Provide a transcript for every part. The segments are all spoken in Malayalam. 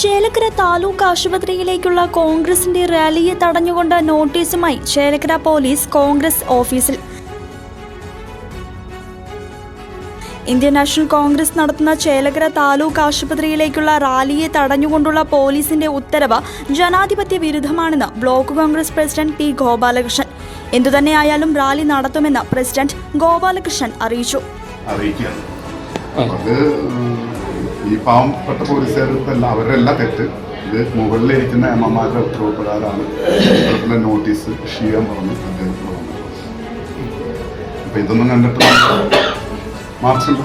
ചേലക്കര താലൂക്ക് ആശുപത്രിയിലേക്കുള്ള കോൺഗ്രസിന്റെ റാലിയെ തടഞ്ഞുകൊണ്ട് നോട്ടീസുമായി ചേലക്കര പോലീസ് കോൺഗ്രസ് ഓഫീസിൽ. ഇന്ത്യൻ നാഷണൽ കോൺഗ്രസ് നടത്തുന്ന ചേലക്കര താലൂക്ക് ആശുപത്രിയിലേക്കുള്ള റാലിയെ തടഞ്ഞുകൊണ്ടുള്ള പോലീസിന്റെ ഉത്തരവ് ജനാധിപത്യ വിരുദ്ധമാണെന്ന് block Congress president T Gopalakrishnan. എന്തുതന്നെയായാലും റാലി നടത്തുമെന്ന് പ്രസിഡന്റ് ഗോപാലകൃഷ്ണൻ അറിയിച്ചു. ഈ പാവപ്പെട്ട പോലീസുകാർക്കല്ല അവരെല്ലാം തെറ്റ് ഇത് മുകളിലിരിക്കുന്ന എം എമാരുടെ ഉത്തരവ് പ്രകാരമാണ് ഇത്തരത്തിലുള്ള നോട്ടീസ് ഇഷ്യൂ ചെയ്യാൻ പറഞ്ഞ് അദ്ദേഹത്തിന് വന്നത് അപ്പൊ ഇതൊന്നും കണ്ടിട്ട് മാർച്ചിൽ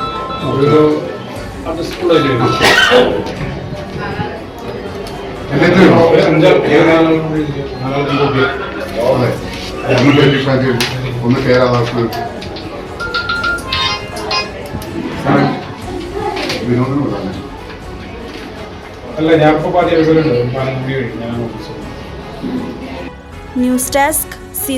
ഒന്ന് കേരളം കൂടി പറഞ്ഞു ഞാൻ ഓഫീസിൽ. News desk C